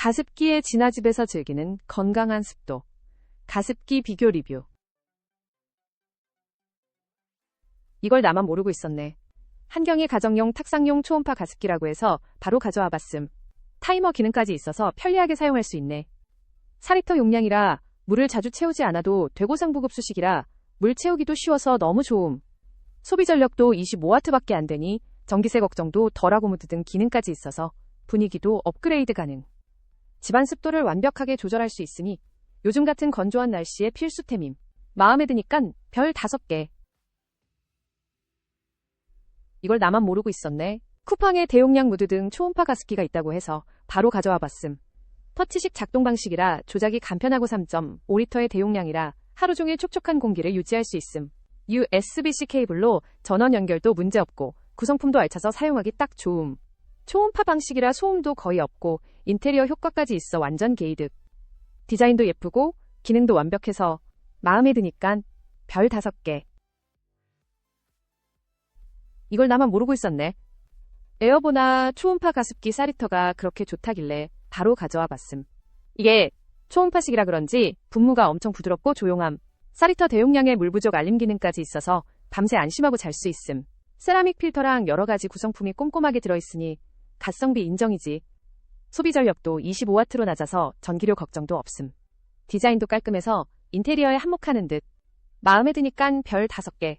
가습기의 진화집에서 즐기는 건강한 습도. 가습기 비교 리뷰. 이걸 나만 모르고 있었네. 한경이 가정용 탁상용 초음파 가습기라고 해서 바로 가져와 봤음. 타이머 기능까지 있어서 편리하게 사용할 수 있네. 4리터 용량이라 물을 자주 채우지 않아도 되고상 부급 수식이라 물 채우기도 쉬워서 너무 좋음. 소비 전력도 25W밖에 안 되니 전기세 걱정도 덜하고 무드 등 기능까지 있어서 분위기도 업그레이드 가능. 집안 습도를 완벽하게 조절할 수 있으니 요즘 같은 건조한 날씨에 필수템임. 마음에 드니깐 별 5개. 이걸 나만 모르고 있었네. 쿠팡에 대용량 무드 등 초음파 가습기가 있다고 해서 바로 가져와 봤음. 터치식 작동 방식이라 조작이 간편하고 3.5리터의 대용량이라 하루 종일 촉촉한 공기를 유지할 수 있음. USB-C 케이블로 전원 연결도 문제없고 구성품도 알차서 사용하기 딱 좋음. 초음파 방식이라 소음도 거의 없고 인테리어 효과까지 있어 완전 게이득. 디자인도 예쁘고 기능도 완벽해서 마음에 드니깐 별 5개. 이걸 나만 모르고 있었네. 에어보나 초음파 가습기 4리터가 그렇게 좋다길래 바로 가져와 봤음. 이게 초음파식이라 그런지 분무가 엄청 부드럽고 조용함. 4리터 대용량의 물 부족 알림 기능까지 있어서 밤새 안심하고 잘 수 있음. 세라믹 필터랑 여러 가지 구성품이 꼼꼼하게 들어있으니 가성비 인정이지. 소비 전력도 25W로 낮아서 전기료 걱정도 없음. 디자인도 깔끔해서 인테리어에 한몫하는 듯. 마음에 드니깐 별 5개.